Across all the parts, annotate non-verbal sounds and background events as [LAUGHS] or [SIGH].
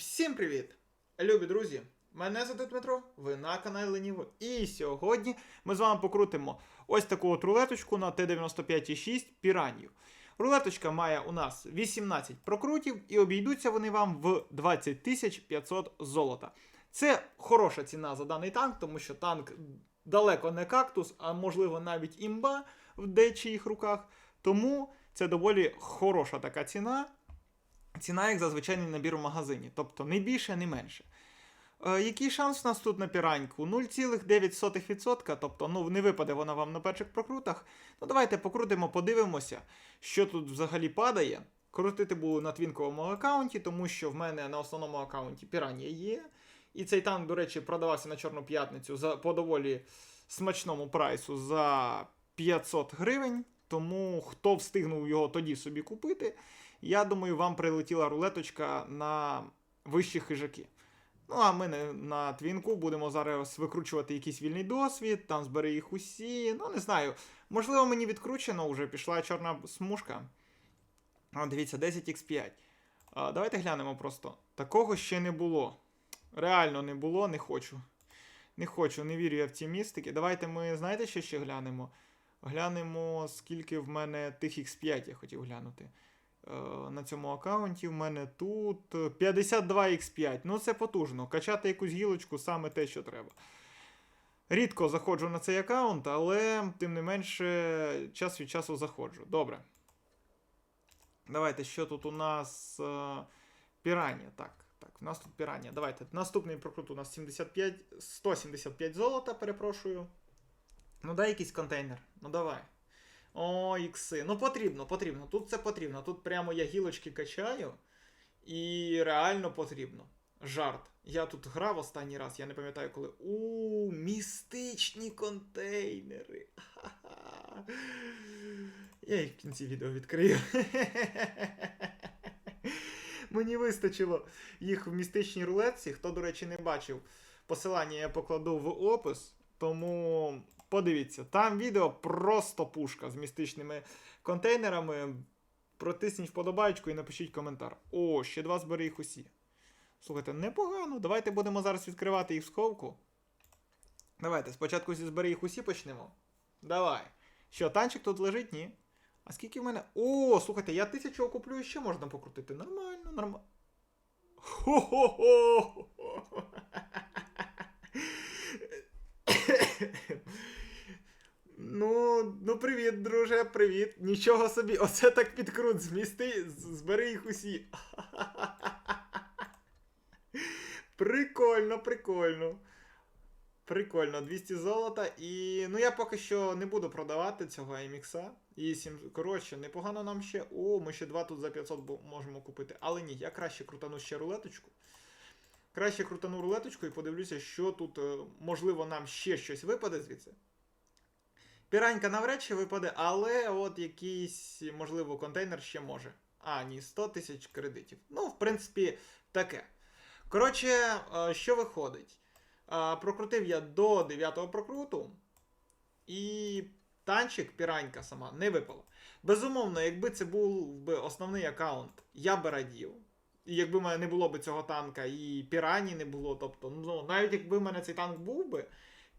Всім привіт! Любі друзі! Мене звати Дмитро, ви на каналі Леніво. І сьогодні ми з вами покрутимо ось таку от рулеточку на Т-95,6 Піранію. Рулеточка має у нас 18 прокрутів і обійдуться вони вам в 20 500 золота. Це хороша ціна за даний танк, тому що танк далеко не кактус, а можливо навіть імба в деяких руках. Тому це доволі хороша така ціна. Ціна, як за звичайний набір в магазині, тобто не більше, не менше. Е, який шанс у нас тут на піраньку? 0,9%, тобто ну, не випаде вона вам на перших прокрутах. Ну давайте покрутимо, подивимося, що тут взагалі падає. Крутити буду на твінковому аккаунті, тому що в мене на основному аккаунті піранія є. І цей танк, до речі, продавався на Чорну п'ятницю за, по доволі смачному прайсу за 500 гривень. Тому хто встигнув його тоді собі купити, я думаю, вам прилетіла рулеточка на вищі хижаки. Ну, а ми на твінку будемо зараз викручувати якийсь вільний досвід, там збери їх усі. Ну, не знаю. Можливо, мені відкручено вже пішла чорна смужка. О, дивіться, 10x5. А, давайте глянемо просто. Такого ще не було. Реально не було, не хочу. Не хочу, не вірю я в ці містики. Давайте ми, знаєте, що ще глянемо? Глянемо, скільки в мене тих X5 я хотів глянути. Е, на цьому аккаунті в мене тут е, 52 X5. Ну це потужно. Качати якусь гілочку саме те, що треба. Рідко заходжу на цей аккаунт, але тим не менше час від часу заходжу. Добре. Давайте, що тут у нас. Е, Пірання. Так, так, у нас тут пірання. Давайте. Наступний прокрут у нас 75, 175 золота, перепрошую. Ну дай якийсь контейнер. Ну давай. О, ікси. Ну потрібно, потрібно. Тут це потрібно. Тут прямо я гілочки качаю. І реально потрібно. Жарт. Я тут грав останній раз, я не пам'ятаю коли. У, містичні контейнери. Ха-ха. [LAUGHS] Я їх в кінці відео відкрию. [LAUGHS] Мені вистачило їх в містичній рулетці. Хто, до речі, не бачив, посилання я покладу в опис. Тому подивіться, там відео просто пушка з містичними контейнерами. Протисніть вподобайку і напишіть коментар. О, ще два збери їх усі. Слухайте, непогано. Давайте будемо зараз відкривати їх сховку. Давайте, спочатку збери їх усі почнемо. Давай. Що, танчик тут лежить? Ні. А скільки в мене. О, слухайте, я тисячу куплю і ще можна покрутити. Нормально, нормально. Хо-хо-хо! Ну, ну привіт, друже, привіт. Нічого собі. Оце так підкрут. Змісти, збери їх усі. [LAUGHS] Прикольно, прикольно. Прикольно, 200 золота. І. Ну я поки що не буду продавати цього аймікса. І 7. Коротше, непогано нам ще. О, ми ще два тут за 500 можемо купити. Але ні, я краще крутану ще рулеточку. Краще крутану рулеточку і подивлюся, що тут, е, можливо, нам ще щось випаде звідси. Піранька навряд чи випаде, але от якийсь, можливо, контейнер ще може. А, ні, 100 тисяч кредитів. Ну, в принципі, таке. Коротше, е, що виходить? Е, Прокрутив я до 9-го прокруту, і танчик, піранька сама, не випала. Безумовно, якби це був би основний аккаунт, я би радів. І якби в мене не було б цього танка, і пірані не було, тобто, ну, навіть якби в мене цей танк був би,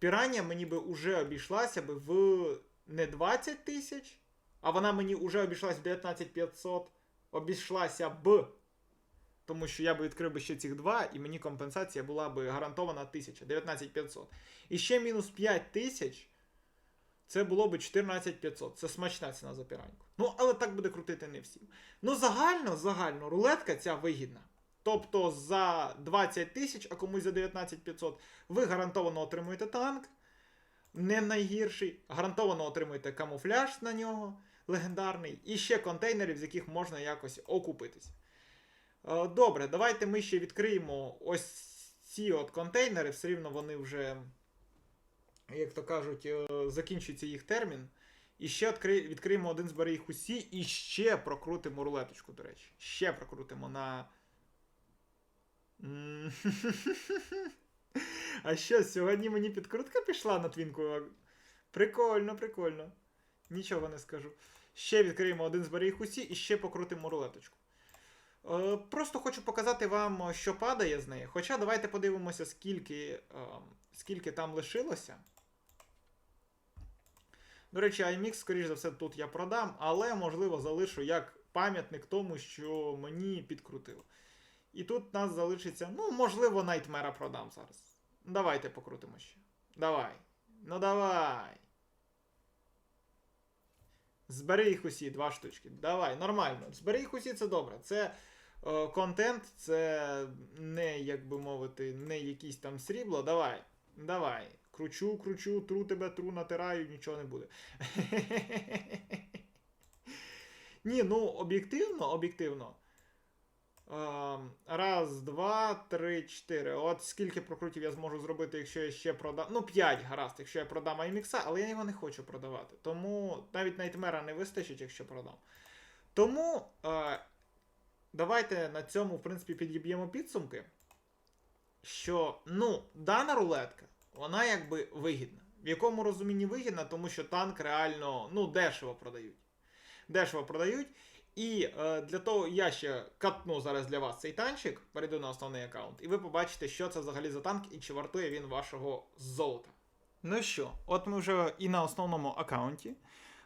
пірання мені би уже обійшлася би в не 20 тисяч, а вона мені вже обійшлась в 19 500, обійшлася б. Тому що я би відкрив би ще цих два, і мені компенсація була би гарантована 1000, 19 500. І ще мінус 5 тисяч. Це було би 14 500. Це смачна ціна за піраньку. Ну, але так буде крутити не всім. Ну, загально, загально, рулетка ця вигідна. Тобто за 20 тисяч, а комусь за 19 500, ви гарантовано отримуєте танк. Не найгірший. Гарантовано отримуєте камуфляж на нього, легендарний, і ще контейнерів, з яких можна якось окупитись. Е, Добре, давайте ми ще відкриємо ось ці от контейнери, все рівно вони вже, як то кажуть, е, закінчується їх термін. І ще відкриємо один збери їх усі, і ще прокрутимо рулеточку, до речі. Ще прокрутимо на. [LAUGHS] А що, сьогодні мені підкрутка пішла на твінку? Прикольно, прикольно. Нічого не скажу. Ще відкриємо один збери їх усі і ще покрутимо рулеточку. Е, Просто хочу показати вам, що падає з неї. Хоча давайте подивимося, скільки, е, скільки там лишилося. До речі, iMix, скоріш за все, тут я продам, але можливо залишу як пам'ятник тому, що мені підкрутило. І тут нас залишиться, ну, можливо, Найтмера продам зараз. Давайте покрутимо ще. Давай. Ну давай. Збери їх усі, два штучки. Давай, нормально. Збери їх усі, це добре. Це е, контент, це не, як би мовити, не якісь там срібло. Давай. Давай. Кручу, кручу, тру тебе, тру, натираю, нічого не буде. [LAUGHS] Ні, ну об'єктивно, об'єктивно. Ем, Раз, два, три, чотири. От скільки прокрутів я зможу зробити, якщо я ще продам. Ну, 5 гаразд, якщо я продам iMix, але я його не хочу продавати. Тому навіть Найтмера не вистачить, якщо продам. Тому е, давайте на цьому, в принципі, підіб'ємо підсумки. Що, ну, дана рулетка, вона якби вигідна. В якому розумінні вигідна, тому що танк реально ну, дешево продають. Дешево продають. І е, для того я ще катну зараз для вас цей танчик, перейду на основний аккаунт, і ви побачите, що це взагалі за танк і чи вартує він вашого золота. Ну що, от ми вже і на основному аккаунті.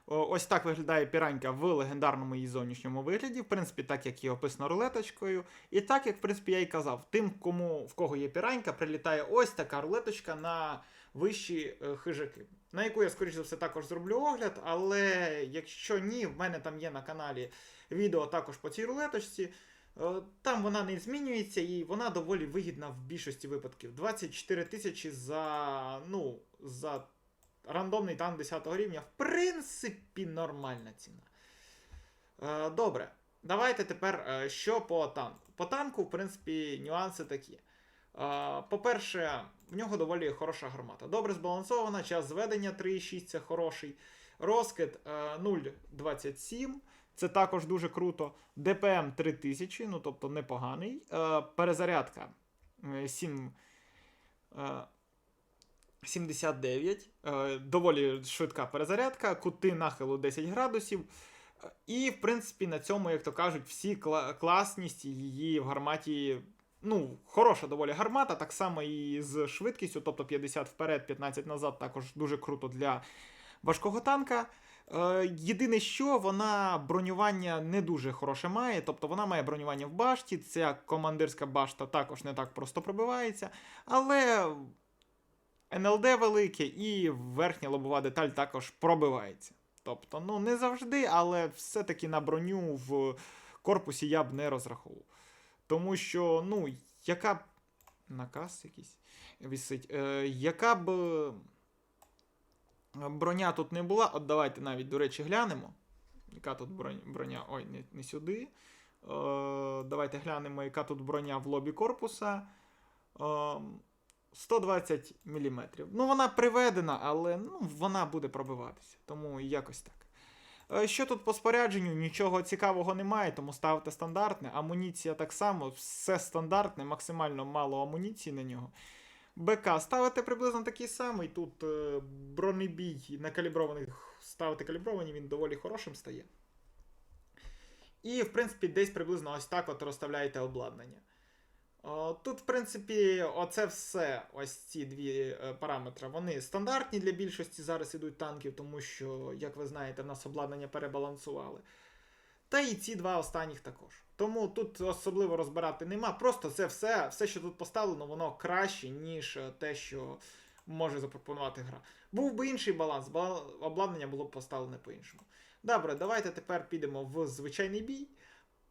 Ось так виглядає піранька в легендарному її зовнішньому вигляді, в принципі, так як і описано рулеточкою. І так, як в принципі я і казав, тим, кому в кого є піранька, прилітає ось така рулеточка на вищі е, хижаки. На яку я, скоріш за все, також зроблю огляд, але якщо ні, в мене там є на каналі відео також по цій рулеточці. Е, Там вона не змінюється і вона доволі вигідна в більшості випадків. 24 тисячі за, ну, за рандомний танк 10 рівня. В принципі, нормальна ціна. Е, Добре. Давайте тепер що по танку. По танку, в принципі, нюанси такі. По-перше, в нього доволі хороша гармата. Добре збалансована, час зведення 3,6 це хороший. Розкид е, 0,27. Це також дуже круто. ДПМ 3000, ну тобто непоганий. Е, Перезарядка е, 7. е, 79. Е, Доволі швидка перезарядка, кути нахилу 10 градусів. Е, І, в принципі, на цьому, як то кажуть, всі кла- класність її в гарматі. Ну, хороша доволі гармата, так само і з швидкістю, тобто 50 вперед, 15 назад, також дуже круто для важкого танка. Е, єдине, що вона бронювання не дуже хороше має, тобто вона має бронювання в башті, ця командирська башта також не так просто пробивається, але НЛД велике і верхня лобова деталь також пробивається. Тобто, ну не завжди, але все-таки на броню в корпусі я б не розраховував. Тому що, ну, яка б. Наказ якийсь висить. Е, яка б е, броня тут не була, от давайте навіть, до речі, глянемо. Яка тут броня? броня? Ой, не, не сюди. Е, давайте глянемо, яка тут броня в лобі корпуса. Е, 120 мм. Ну, вона приведена, але ну, вона буде пробиватися. Тому якось так. Е, Що тут по спорядженню? Нічого цікавого немає, тому ставте стандартне. Амуніція так само, все стандартне, максимально мало амуніції на нього. БК ставите приблизно такий самий. Тут е, бронебій некалібрований, ставите калібровані, він доволі хорошим стає. І, в принципі, десь приблизно ось так от розставляєте обладнання. О, Тут, в принципі, оце все, ось ці дві е, параметри, вони стандартні для більшості зараз ідуть танків, тому що, як ви знаєте, нас обладнання перебалансували. Та і ці два останніх також. Тому тут особливо розбирати нема. Просто це все, все, що тут поставлено, воно краще, ніж е, те, що може запропонувати гра. Був би інший баланс, бала- обладнання було б поставлене по-іншому. Добре, давайте тепер підемо в звичайний бій.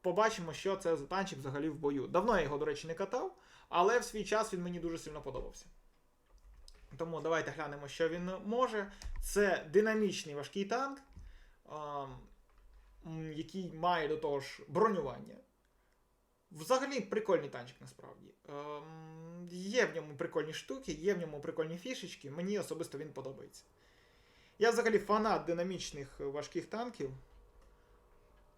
Побачимо, що це за танчик взагалі в бою. Давно я його, до речі, не катав, але в свій час він мені дуже сильно подобався. Тому давайте глянемо, що він може. Це динамічний важкий танк, ам, який має до того ж бронювання. Взагалі прикольний танчик насправді. Ем, є в ньому прикольні штуки, є в ньому прикольні фішечки. Мені особисто він подобається. Я взагалі фанат динамічних важких танків.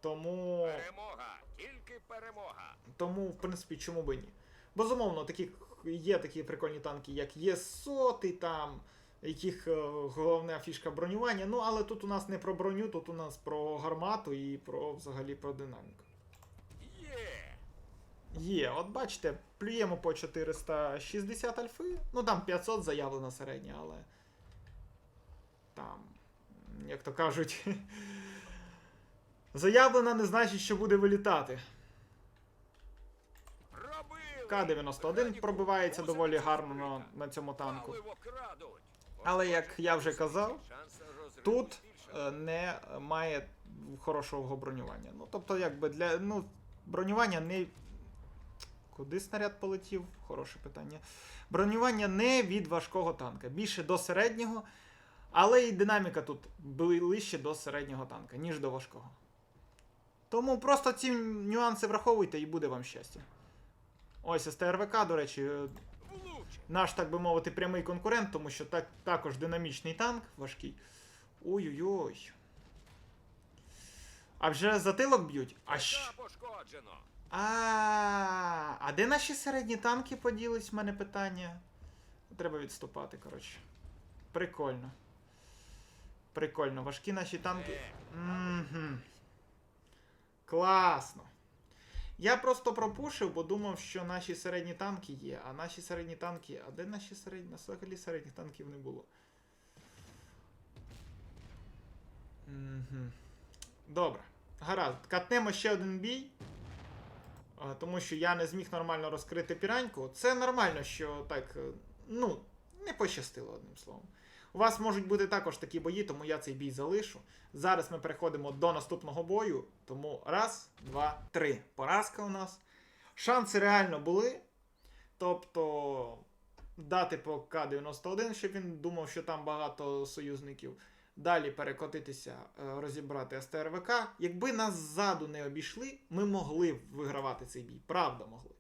Тому. Перемога, тільки перемога. Тому, в принципі, чому би ні. Безумовно, такі, є такі прикольні танки, як є соти, там, яких е, головна фішка бронювання. Ну, але тут у нас не про броню, тут у нас про гармату і про взагалі про динаміку. Є! Є, от бачите, плюємо по 460 альфи. Ну там 500 заявлено середня, але. Там, як то кажуть, [LAUGHS] заявлено не значить, що буде вилітати. К-91 пробивається доволі гарно на цьому танку. Але як я вже казав, Тут е, не має хорошого бронювання. Ну, тобто, якби для. Ну, бронювання не. Куди снаряд полетів? Хороше питання. Бронювання не від важкого танка. Більше до середнього. Але і динаміка тут ближче до середнього танка, ніж до важкого. Тому просто ці нюанси враховуйте і буде вам щастя. Ось СТРВК, до речі, е, наш, так би мовити, прямий конкурент, тому що так, також динамічний танк важкий. Ой-ой-ой. А вже затилок б'ють? А Та щ... пошкоджено. А, а де наші середні танки поділись? В мене питання. Треба відступати, коротше. Прикольно. Прикольно. Важкі наші танки. Угу. Класно. Я просто пропушив, бо думав, що наші середні танки є, а наші середні танки. А де наші середні? Взагалі середніх танків не було. Добре. Гаразд. Катнемо ще один бій. Тому що я не зміг нормально розкрити піраньку. Це нормально, що так. е, Ну, не пощастило одним словом. У вас можуть бути також такі бої, тому я цей бій залишу. Зараз ми переходимо до наступного бою. Тому раз, два, три. Поразка у нас. Шанси реально були. Тобто дати по К-91, щоб він думав, що там багато союзників. Далі перекотитися, е, розібрати СТРВК. Якби нас ззаду не обійшли, ми могли б вигравати цей бій. Правда, могли.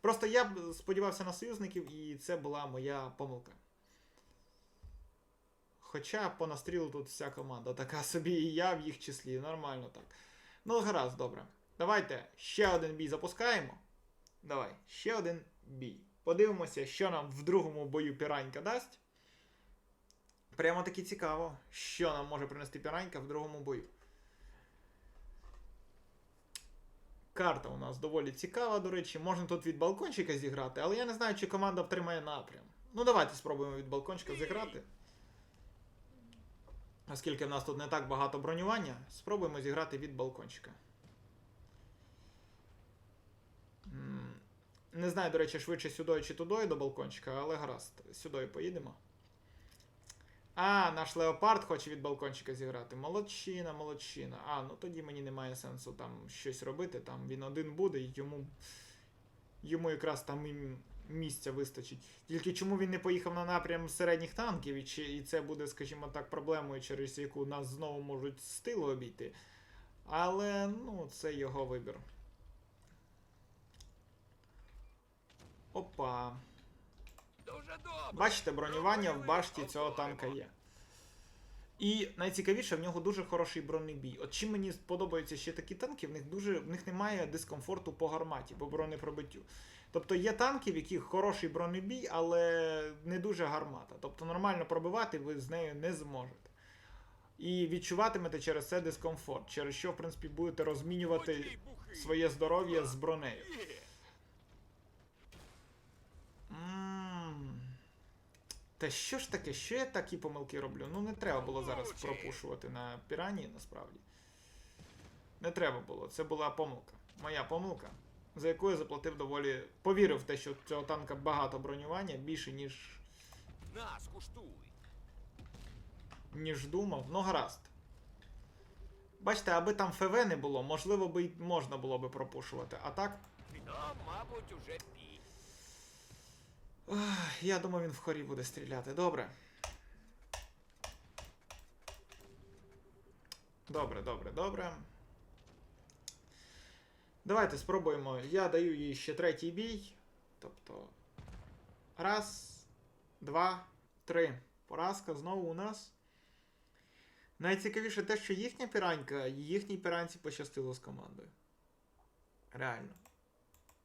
Просто я б сподівався на союзників, і це була моя помилка. Хоча по настрілу тут вся команда така собі, і я в їх числі. Нормально так. Ну, гаразд, добре. Давайте ще один бій запускаємо. Давай, ще один бій. Подивимося, що нам в другому бою піранька дасть. Прямо таки цікаво, що нам може принести піранька в другому бою. Карта у нас доволі цікава, до речі. Можна тут від балкончика зіграти, але я не знаю, чи команда втримає напрям. Ну, давайте спробуємо від балкончика зіграти. Оскільки в нас тут не так багато бронювання, спробуємо зіграти від балкончика. Не знаю, до речі, швидше сюди чи туди до балкончика, але гаразд, сюди поїдемо. А, наш леопард хоче від балкончика зіграти. Молодчина, молодчина. А, ну тоді мені немає сенсу там щось робити. Там він один буде, і йому. Йому якраз там і місця вистачить. Тільки чому він не поїхав на напрям середніх танків, і, чи, і це буде, скажімо так, проблемою, через яку нас знову можуть з тилу обійти. Але, ну, це його вибір. Опа. Бачите, бронювання в башті цього танка є. І найцікавіше, в нього дуже хороший бронебій. От чим мені подобаються ще такі танки, в них дуже в них немає дискомфорту по гарматі, по бронепробиттю. Тобто є танки, в яких хороший бронебій, але не дуже гармата. Тобто нормально пробивати ви з нею не зможете. І відчуватимете через це дискомфорт, через що, в принципі, будете розмінювати своє здоров'я з бронею. Є. М. Та що ж таке, що я такі помилки роблю? Ну не треба було зараз пропушувати на пірані, насправді. Не треба було. Це була помилка. Моя помилка, за яку я заплатив доволі. Повірив в те, що цього танка багато бронювання, більше, ніж, На, скуштуй. ніж думав. Ну гаразд. Бачите, аби там ФВ не було, можливо, би можна було би пропушувати. А так. Мабуть, уже Я думаю, він в хорі буде стріляти. Добре. Добре, добре, добре. Давайте спробуємо. Я даю їй ще третій бій. Тобто. Раз, два, три. Поразка знову у нас. Найцікавіше те, що їхня піранька, їхній піранці пощастило з командою. Реально.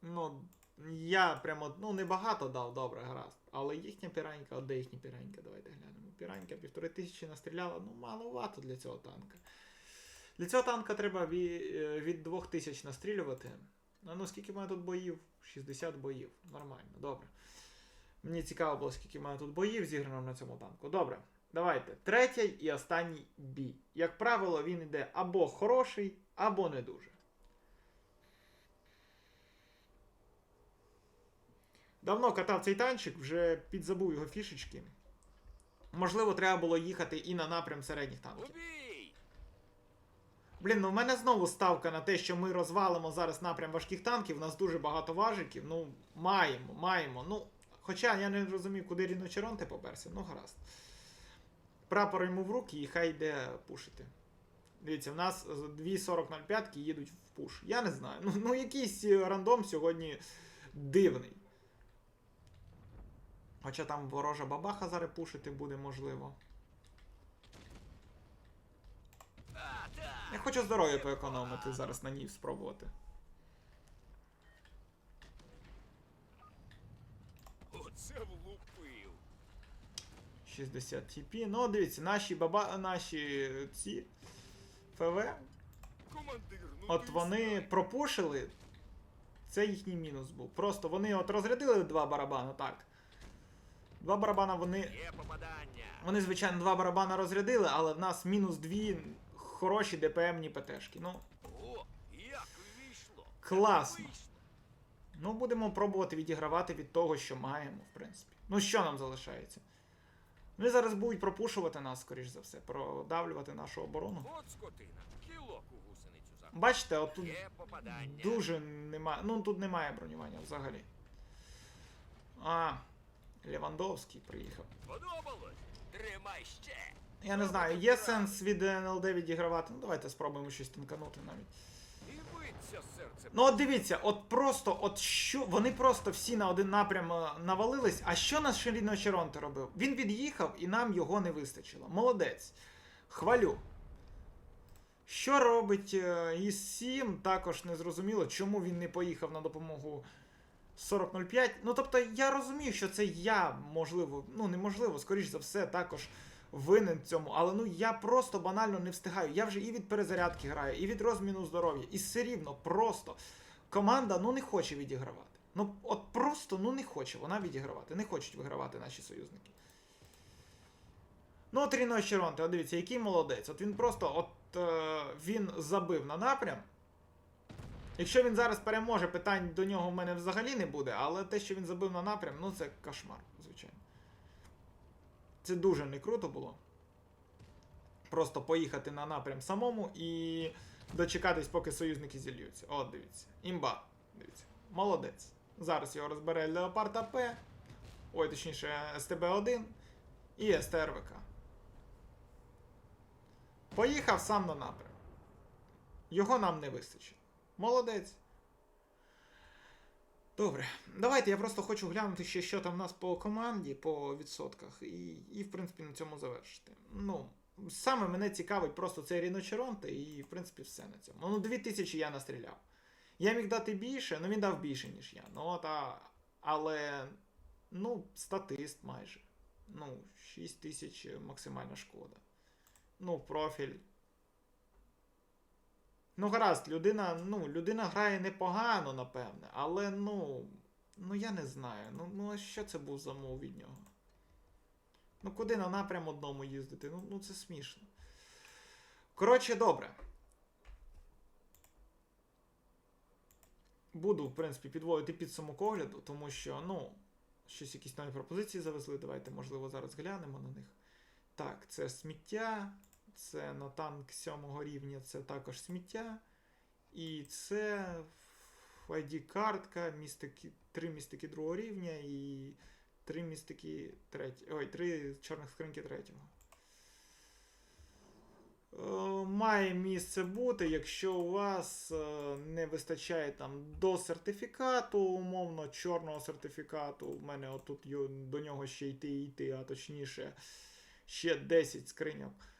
Ну, я прямо, ну, небагато дав, добре, гаразд. Але їхня піранька, от де їхня піранька, давайте глянемо. Піранька півтори тисячі настріляла, ну маловато для цього танка. Для цього танка треба від, від двох тисяч настрілювати. А ну скільки в мене тут боїв? 60 боїв. Нормально, добре. Мені цікаво було, скільки в мене тут боїв зіграно на цьому танку. Добре. Давайте. Третій і останній бій. Як правило, він йде або хороший, або не дуже. Давно катав цей танчик, вже підзабув його фішечки. Можливо, треба було їхати і на напрям середніх танків. Блін, ну в мене знову ставка на те, що ми розвалимо зараз напрям важких танків. У нас дуже багато важиків. Ну, маємо, маємо. Ну, хоча я не розумію, куди Ріночеронте поперся. Ну, гаразд. Прапор йому в руки і хай йде пушити. Дивіться, в нас дві 40.05 їдуть в пуш. Я не знаю. Ну, ну якийсь рандом сьогодні дивний. Хоча там ворожа бабаха зараз пушити буде, можливо. Я хочу здоров'я поекономити зараз на ній спробувати. Оце влупив! 60 TP. Ну, дивіться, наші баба. наші ці ФВ. Командир, ну От вони пропушили. Це їхній мінус був. Просто вони от розрядили два барабани, так. Два барабана вони. Вони, звичайно, два барабана розрядили, але в нас мінус дві хороші ДПМні ПТшки. Ну! Класно. Ну будемо пробувати відігравати від того, що маємо, в принципі. Ну, що нам залишається? Вони зараз будуть пропушувати нас, скоріш за все, продавлювати нашу оборону. Бачите, от тут дуже немає. Ну тут немає бронювання взагалі. А, Левандовський приїхав. Подобалось? Тримай ще! Я не знаю, є сенс від НЛД відігравати. Ну давайте спробуємо щось тинканути навіть. Ну от дивіться, от просто, от що. Вони просто всі на один напрям е, навалились. А що наш Ширіно Черонте робив? Він від'їхав і нам його не вистачило. Молодець. Хвалю. Що робить е, із 7, також не зрозуміло, чому він не поїхав на допомогу 4005. Ну тобто я розумію, що це я, можливо, ну неможливо, скоріш за все, також винен в цьому. Але ну я просто банально не встигаю. Я вже і від перезарядки граю, і від розміну здоров'я. І все рівно, просто команда ну не хоче відігравати. Ну, от просто ну не хоче вона відігравати. Не хочуть вигравати наші союзники. Ну, от Ріно Черонте, дивіться, який молодець. От він просто от е, він забив на напрям. Якщо він зараз переможе, питань до нього в мене взагалі не буде, але те, що він забив на напрям, ну це кошмар, звичайно. Це дуже не круто було. Просто поїхати на напрям самому і дочекатись, поки союзники зільються. От, дивіться. Імба. Дивіться. Молодець. Зараз його розбере Леопард АП. Ой, точніше, СТБ-1 і СТРВК. Поїхав сам на напрям. Його нам не вистачить. Молодець. Добре, давайте я просто хочу глянути ще, що там в нас по команді, по відсотках, і, і в принципі на цьому завершити. Ну, саме мене цікавить просто цей Ріночеронте, і в принципі все на цьому. Ну, 2000 я настріляв. Я міг дати більше, ну він дав більше, ніж я. Ну, от, а, але, ну, статист майже. Ну, 6000 максимальна шкода. Ну, профіль. Ну, гаразд, людина, ну, людина грає непогано, напевне, але ну. Ну я не знаю. Ну, ну а що це був за мов від нього? Ну куди на напрям одному їздити? Ну, ну це смішно. Коротше, добре. Буду, в принципі, підводити підсумок огляду, тому що, ну, щось якісь нові пропозиції завезли. Давайте, можливо, зараз глянемо на них. Так, це сміття. Це на танк 7 рівня, це також сміття. І це ID-картка, містики, три містики другого рівня і три містики третього. Ой, три чорних скриньки третього. Е, Має місце бути, якщо у вас е, не вистачає там до сертифікату, умовно, чорного сертифікату. У мене отут до нього ще йти і йти, а точніше, ще 10 скриньок.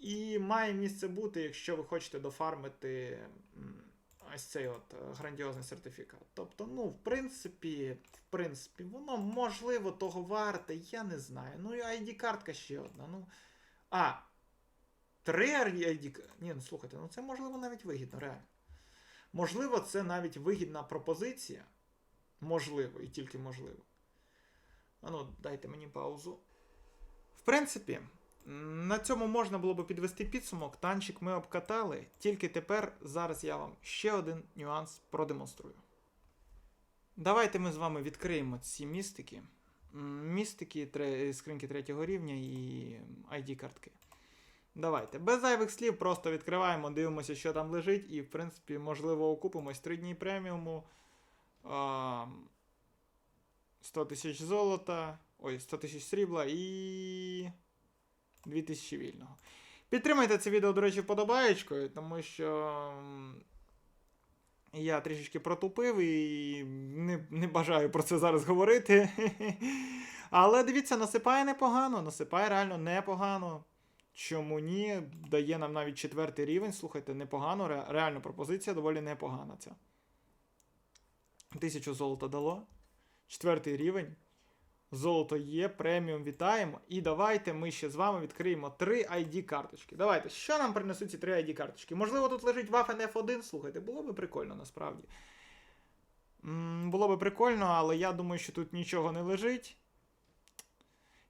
І має місце бути, якщо ви хочете дофармити ось цей от е, грандіозний сертифікат. Тобто, ну, в принципі, в принципі, воно можливо того варте, я не знаю. Ну і ID-картка ще одна. Ну. А. Три ID. Ні, ну слухайте, ну це можливо навіть вигідно, реально. Можливо, це навіть вигідна пропозиція. Можливо, і тільки можливо. Ану, дайте мені паузу. В принципі, на цьому можна було би підвести підсумок. Танчик ми обкатали. Тільки тепер зараз я вам ще один нюанс продемонструю. Давайте ми з вами відкриємо ці містики. Містики, тре- скриньки третього рівня і ID-картки. Давайте. Без зайвих слів, просто відкриваємо, дивимося, що там лежить, і, в принципі, можливо, окупимось 3 дні преміуму. 100 тисяч золота. Ой, 100 тисяч срібла і. 2000 вільного. Підтримайте це відео, до речі, вподобаєчкою, тому що. Я трішечки протупив і не, не бажаю про це зараз говорити. [LAUGHS] Але дивіться, насипає непогано, насипає реально непогано. Чому ні? Дає нам навіть четвертий рівень. Слухайте, непогано. ре- Реально пропозиція доволі непогана ця. Тисячу золота дало. Четвертий рівень. Золото є, преміум вітаємо. І давайте ми ще з вами відкриємо три ID-карточки. Давайте, що нам принесуть ці три ID-карточки? Можливо, тут лежить Waffen F1, слухайте, було би прикольно насправді. М, було би прикольно, але я думаю, що тут нічого не лежить.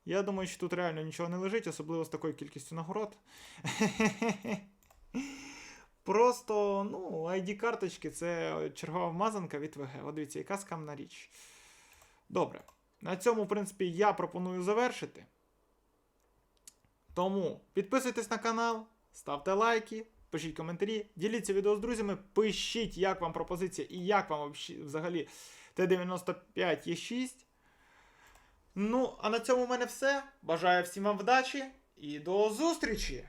Я думаю, що тут реально нічого не лежить, особливо з такою кількістю нагород. [LAUGHS] Просто, ну, ID-карточки це чергова вмазанка від ВГ. От дивіться, яка скамна річ. Добре. На цьому, в принципі, я пропоную завершити. Тому підписуйтесь на канал, ставте лайки, пишіть коментарі, діліться відео з друзями, пишіть, як вам пропозиція і як вам взагалі Т-95 Е6. Ну, а на цьому в мене все. Бажаю всім вам вдачі і до зустрічі!